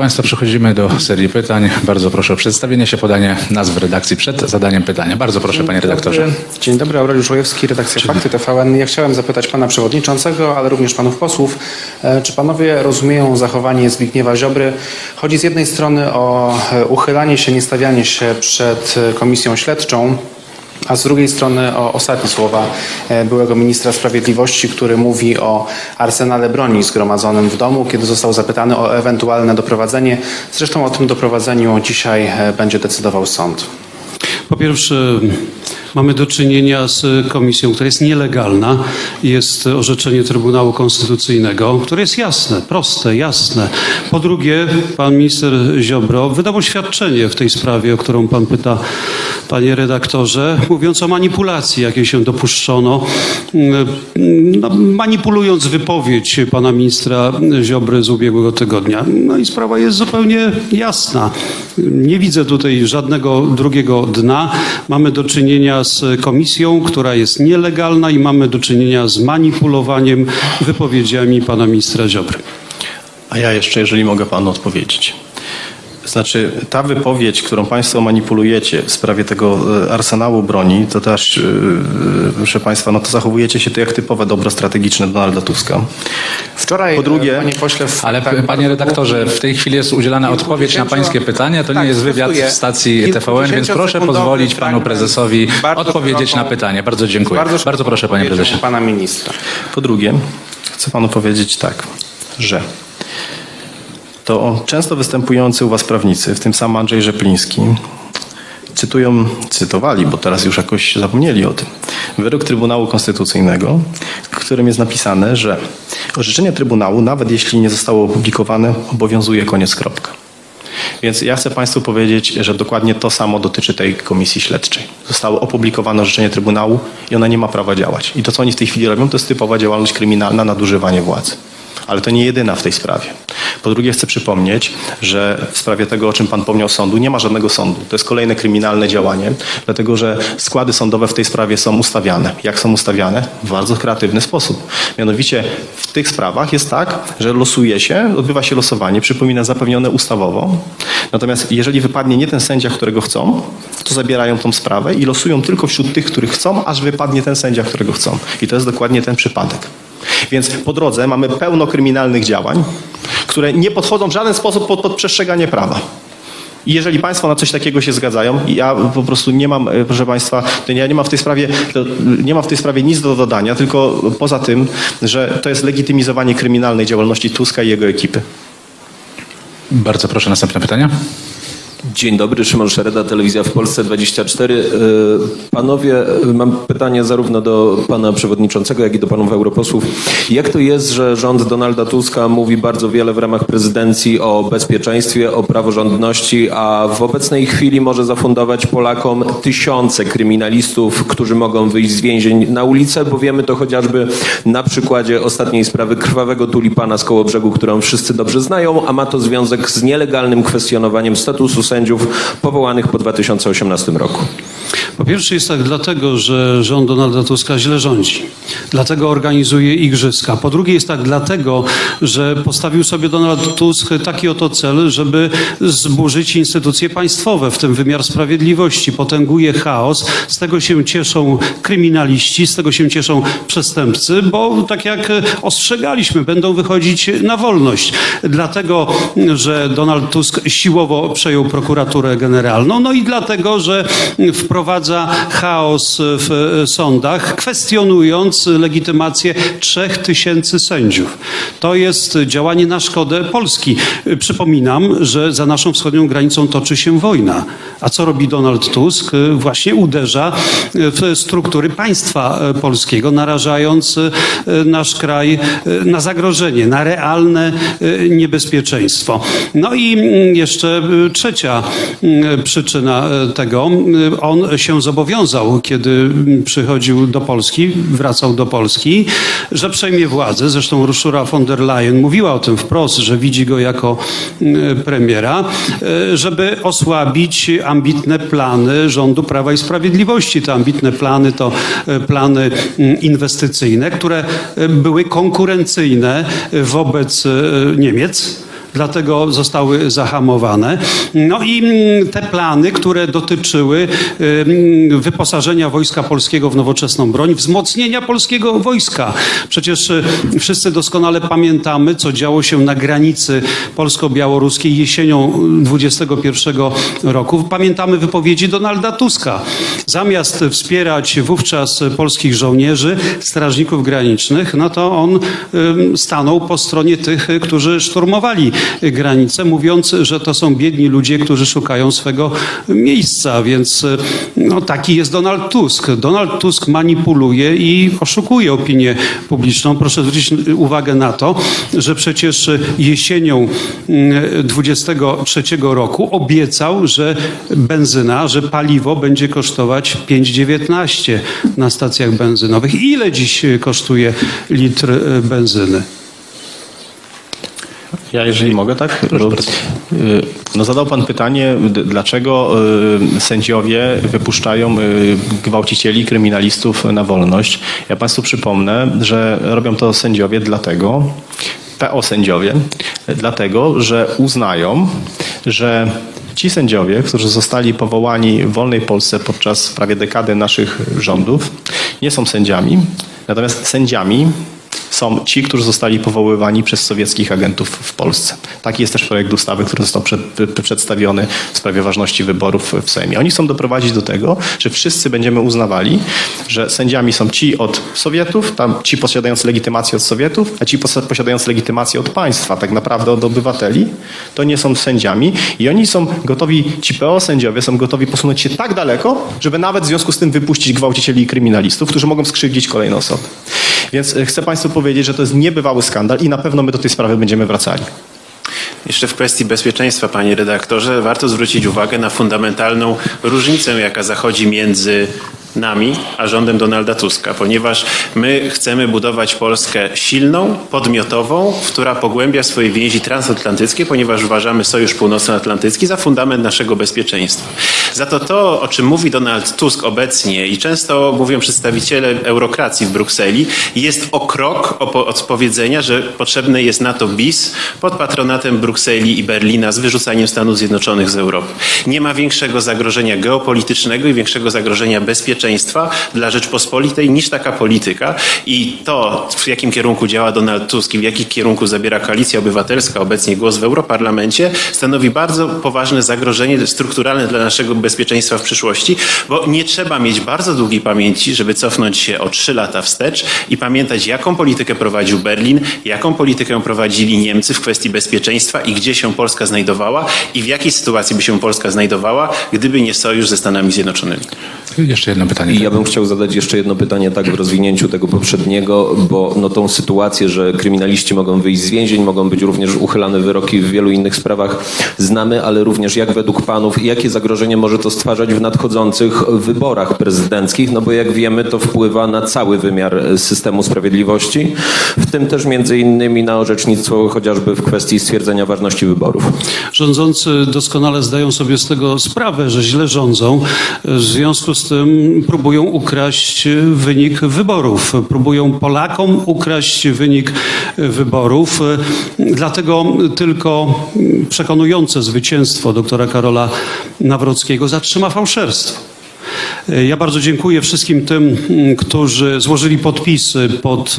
Państwa, przechodzimy do serii pytań. Bardzo proszę o przedstawienie się, podanie nazw redakcji przed zadaniem pytania. Bardzo proszę, panie redaktorze. Dzień dobry, Aureliusz Łojewski, redakcja Fakty TVN. Ja chciałem zapytać pana przewodniczącego, ale również panów posłów, e, czy panowie rozumieją zachowanie Zbigniewa Ziobry? Chodzi z jednej strony o e, uchylanie się, niestawianie się przed e, komisją śledczą, a z drugiej strony o ostatnie słowa e, byłego ministra sprawiedliwości, który mówi o arsenale broni zgromadzonym w domu, kiedy został zapytany o ewentualne doprowadzenie. Zresztą o tym doprowadzeniu dzisiaj e, będzie decydował sąd. Po pierwsze, mamy do czynienia z komisją, która jest nielegalna. Jest orzeczenie Trybunału Konstytucyjnego, które jest jasne, proste, jasne. Po drugie, pan minister Ziobro wydał oświadczenie w tej sprawie, o którą pan pyta, panie redaktorze, mówiąc o manipulacji, jakiej się dopuszczono, no, manipulując wypowiedź pana ministra Ziobry z ubiegłego tygodnia. No i sprawa jest zupełnie jasna. Nie widzę tutaj żadnego drugiego dna. Mamy do czynienia z komisją, która jest nielegalna i mamy do czynienia z manipulowaniem wypowiedziami pana ministra Ziobry. A ja jeszcze, jeżeli mogę panu odpowiedzieć. Znaczy, ta wypowiedź, którą państwo manipulujecie w sprawie tego e, arsenału broni, to też, e, proszę państwa, no to zachowujecie się to jak typowe dobro strategiczne Donalda Tuska. Wczoraj, Po drugie- e, panie pośle, w, Ale tak, panie bardzo redaktorze, w tej chwili jest udzielana odpowiedź na pańskie pytania. To nie Tak, jest wywiad w stacji TVN, więc proszę pozwolić panu prezesowi bardzo odpowiedzieć na szeroką- pytanie. Bardzo dziękuję. Bardzo, szeroką proszę, panie prezesie. Pana ministra. Po drugie, chcę panu powiedzieć tak, że to często występujący u was prawnicy, w tym sam Andrzej Rzepliński, cytują, cytowali, bo teraz już jakoś zapomnieli o tym, wyrok Trybunału Konstytucyjnego, w którym jest napisane, że orzeczenie Trybunału, nawet jeśli nie zostało opublikowane, obowiązuje koniec kropka. Więc ja chcę Państwu powiedzieć, że dokładnie to samo dotyczy tej komisji śledczej. Zostało opublikowane orzeczenie Trybunału i ona nie ma prawa działać. I to, co oni w tej chwili robią, to jest typowa działalność kryminalna, nadużywanie władzy. Ale to nie jedyna w tej sprawie. Po drugie chcę przypomnieć, że w sprawie tego, o czym Pan pomniał sądu, nie ma żadnego sądu. To jest kolejne kryminalne działanie, dlatego że składy sądowe w tej sprawie są ustawiane. Jak są ustawiane? W bardzo kreatywny sposób. Mianowicie w tych sprawach jest tak, że losuje się, odbywa się losowanie, przypomina zapewnione ustawowo. Natomiast jeżeli wypadnie nie ten sędzia, którego chcą, to zabierają tą sprawę i losują tylko wśród tych, których chcą, aż wypadnie ten sędzia, którego chcą. I to jest dokładnie ten przypadek. Więc po drodze mamy pełno kryminalnych działań, które nie podchodzą w żaden sposób pod, pod przestrzeganie prawa. I jeżeli Państwo na coś takiego się zgadzają, ja po prostu nie mam, e, proszę Państwa, ja nie mam w tej sprawie, nie mam w tej sprawie nic do dodania, tylko poza tym, że to jest legitymizowanie kryminalnej działalności Tuska i jego ekipy. Bardzo proszę, następne pytanie. Dzień dobry, Szymon Szereda, Telewizja w Polsce 24. Y, Panowie, y, mam pytanie zarówno do pana przewodniczącego, jak i do panów europosłów. Jak to jest, że rząd Donalda Tuska mówi bardzo wiele w ramach prezydencji o bezpieczeństwie, o praworządności, a w obecnej chwili może zafundować Polakom tysiące kryminalistów, którzy mogą wyjść z więzień na ulicę, bo wiemy to chociażby na przykładzie ostatniej sprawy krwawego tulipana z Kołobrzegu, którą wszyscy dobrze znają, a ma to związek z nielegalnym kwestionowaniem statusu sędziów powołanych po 2018 roku. Po pierwsze jest tak dlatego, że rząd Donalda Tuska źle rządzi. Dlatego organizuje igrzyska. Po drugie jest tak dlatego, że postawił sobie Donald Tusk taki oto cel, żeby zburzyć instytucje państwowe, w tym wymiar sprawiedliwości. Potęguje chaos. Z tego się cieszą kryminaliści, z tego się cieszą przestępcy, bo tak jak ostrzegaliśmy, będą wychodzić na wolność. Dlatego, że Donald Tusk siłowo przejął prokuraturę generalną, no i dlatego, że wprowadza chaos w sądach, kwestionując legitymację trzech tysięcy sędziów. To jest działanie na szkodę Polski. Przypominam, że za naszą wschodnią granicą toczy się wojna. A co robi Donald Tusk? Właśnie uderza w struktury państwa polskiego, narażając nasz kraj na zagrożenie, na realne niebezpieczeństwo. No i jeszcze trzecia przyczyna tego. On się zobowiązał, kiedy przychodził do Polski, wracał do Polski, że przejmie władzę. Zresztą Urszula von der Leyen mówiła o tym wprost, że widzi go jako mm, premiera, e, żeby osłabić ambitne plany rządu Prawa i Sprawiedliwości. Te ambitne plany to e, plany mm, inwestycyjne, które e, były konkurencyjne wobec Niemiec. Dlatego zostały zahamowane. No i mm, te plany, które dotyczyły wyposażenia Wojska Polskiego w nowoczesną broń, wzmocnienia polskiego wojska. Przecież y, wszyscy doskonale pamiętamy, co działo się na granicy polsko-białoruskiej jesienią 21 roku. Pamiętamy wypowiedzi Donalda Tuska. Zamiast wspierać wówczas polskich żołnierzy, strażników granicznych, no to on stanął po stronie tych, którzy szturmowali granicę, mówiąc, że to są biedni ludzie, którzy szukają swego miejsca. Więc no, taki jest Donald Tusk. Donald Tusk manipuluje i oszukuje opinię publiczną. Proszę zwrócić uwagę na to, że przecież jesienią mm, 23 roku obiecał, że benzyna, że paliwo będzie kosztować 5,19 na stacjach benzynowych. Ile dziś kosztuje litr y, benzyny? Ja, jeżeli mogę, tak? Bo, y, no zadał Pan pytanie, dlaczego y, sędziowie wypuszczają y, gwałcicieli, kryminalistów na wolność. Ja Państwu przypomnę, że robią to sędziowie dlatego, PO sędziowie, dlatego, że uznają, że ci sędziowie, którzy zostali powołani w wolnej Polsce podczas prawie dekady naszych rządów, nie są sędziami, natomiast sędziami są ci, którzy zostali powoływani przez sowieckich agentów w Polsce. Taki jest też projekt ustawy, który został przed, przedstawiony w sprawie ważności wyborów w Sejmie. Oni chcą doprowadzić do tego, że wszyscy będziemy uznawali, że sędziami są ci od Sowietów, tam ci posiadający legitymację od Sowietów, a ci pos- posiadający legitymację od państwa, tak naprawdę od obywateli, to nie są sędziami i oni są gotowi, ci PO sędziowie są gotowi posunąć się tak daleko, żeby nawet w związku z tym wypuścić gwałcicieli i kryminalistów, którzy mogą skrzywdzić kolejne osoby. Więc e, chcę Państwu powiedzieć, że to jest niebywały skandal i na pewno my do tej sprawy będziemy wracali. Jeszcze w kwestii bezpieczeństwa, panie redaktorze, warto zwrócić uwagę na fundamentalną różnicę, jaka zachodzi między nami a rządem Donalda Tuska, ponieważ my chcemy budować Polskę silną, podmiotową, która pogłębia swoje więzi transatlantyckie, ponieważ uważamy Sojusz Północnoatlantycki za fundament naszego bezpieczeństwa. Za to to, o czym mówi Donald Tusk obecnie i często mówią przedstawiciele eurokracji w Brukseli, jest o krok od powiedzenia, że potrzebne jest NATO bis pod patronatem Brukseli i Berlina z wyrzucaniem Stanów Zjednoczonych z Europy. Nie ma większego zagrożenia geopolitycznego i większego zagrożenia bezpieczeństwa dla Rzeczpospolitej niż taka polityka i to, w jakim kierunku działa Donald Tusk i w jakim kierunku zabiera Koalicja Obywatelska, obecnie głos w Europarlamencie, stanowi bardzo poważne zagrożenie strukturalne dla naszego bezpieczeństwa w przyszłości, bo nie trzeba mieć bardzo długiej pamięci, żeby cofnąć się o trzy lata wstecz i pamiętać, jaką politykę prowadził Berlin, jaką politykę prowadzili Niemcy w kwestii bezpieczeństwa i gdzie się Polska znajdowała i w jakiej sytuacji by się Polska znajdowała, gdyby nie sojusz ze Stanami Zjednoczonymi. Jeszcze jedno pytanie. I ja bym chciał zadać jeszcze jedno pytanie tak w rozwinięciu tego poprzedniego, bo no tą sytuację, że kryminaliści mogą wyjść z więzień, mogą być również uchylane wyroki w wielu innych sprawach znamy, ale również jak według panów, jakie zagrożenie może to stwarzać w nadchodzących wyborach prezydenckich, no bo jak wiemy to wpływa na cały wymiar systemu sprawiedliwości, w tym też między innymi na orzecznictwo chociażby w kwestii stwierdzenia ważności wyborów. Rządzący doskonale zdają sobie z tego sprawę, że źle rządzą. W związku z tym próbują ukraść wynik wyborów. Próbują Polakom ukraść wynik wyborów. Dlatego tylko przekonujące zwycięstwo doktora Karola Nawrockiego zatrzyma fałszerstwo. Ja bardzo dziękuję wszystkim tym, mm, którzy złożyli podpisy pod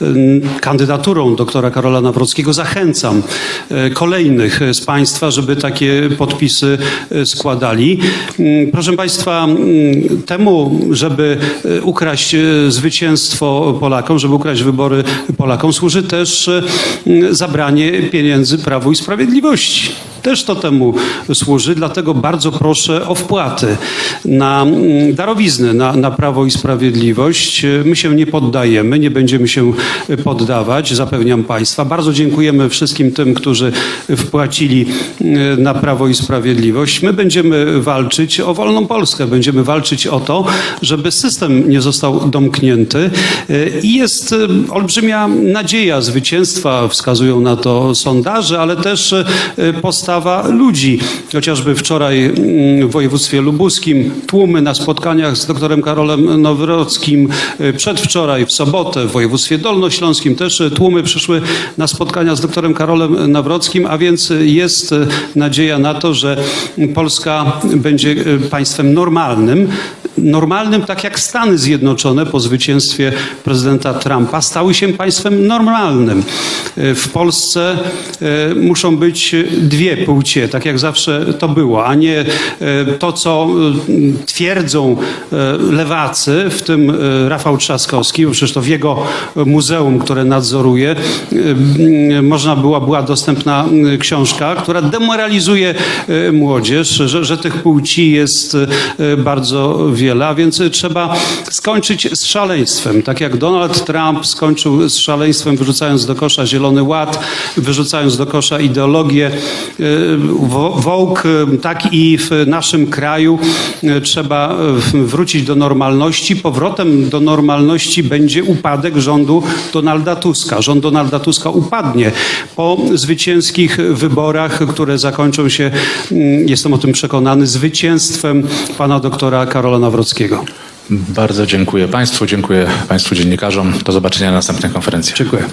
mm, kandydaturą doktora Karola Nawrockiego. Zachęcam e, kolejnych z Państwa, żeby takie podpisy e, składali. Mm, Proszę Państwa, mm, temu, żeby e, ukraść e, zwycięstwo Polakom, żeby ukraść wybory Polakom, służy też e, zabranie pieniędzy Prawu i Sprawiedliwości. Też to temu służy, dlatego bardzo proszę o wpłaty na mm, darowizny na, na Prawo i Sprawiedliwość. My się nie poddajemy, nie będziemy się poddawać, zapewniam Państwa. Bardzo dziękujemy wszystkim tym, którzy wpłacili mm, na Prawo i Sprawiedliwość. My będziemy walczyć o wolną Polskę, będziemy walczyć o to, żeby system nie został domknięty i jest y, olbrzymia nadzieja zwycięstwa, wskazują na to sondaże, ale też postawy postawa ludzi. Chociażby wczoraj mm, w województwie lubuskim tłumy na spotkaniach z doktorem Karolem Nawrockim, y, przedwczoraj w sobotę w województwie dolnośląskim też y, tłumy przyszły na spotkania z doktorem Karolem Nawrockim, a więc y, jest nadzieja na to, że Polska będzie państwem normalnym, normalnym tak jak Stany Zjednoczone po zwycięstwie prezydenta Trumpa stały się państwem normalnym. Y, W Polsce y, muszą być dwie płcie, tak jak zawsze to było, a nie y, to, co twierdzą lewacy, w tym Rafał Trzaskowski, bo przecież to w jego muzeum, które nadzoruje, można była, była dostępna książka, która demoralizuje młodzież, że, że tych płci jest bardzo wiele, a więc y, trzeba skończyć z szaleństwem. Tak jak Donald Trump skończył z szaleństwem, wyrzucając do kosza Zielony Ład, wyrzucając do kosza ideologię y, wo- wołk, y, tak i w naszym kraju trzeba wrócić do normalności. Powrotem do normalności będzie upadek rządu Donalda Tuska. Rząd Donalda Tuska upadnie po zwycięskich wyborach, które zakończą się, mm, jestem o tym przekonany, zwycięstwem pana doktora Karola Nawrockiego. Bardzo dziękuję Państwu, dziękuję Państwu dziennikarzom. Do zobaczenia na następnej konferencji. Dziękuję.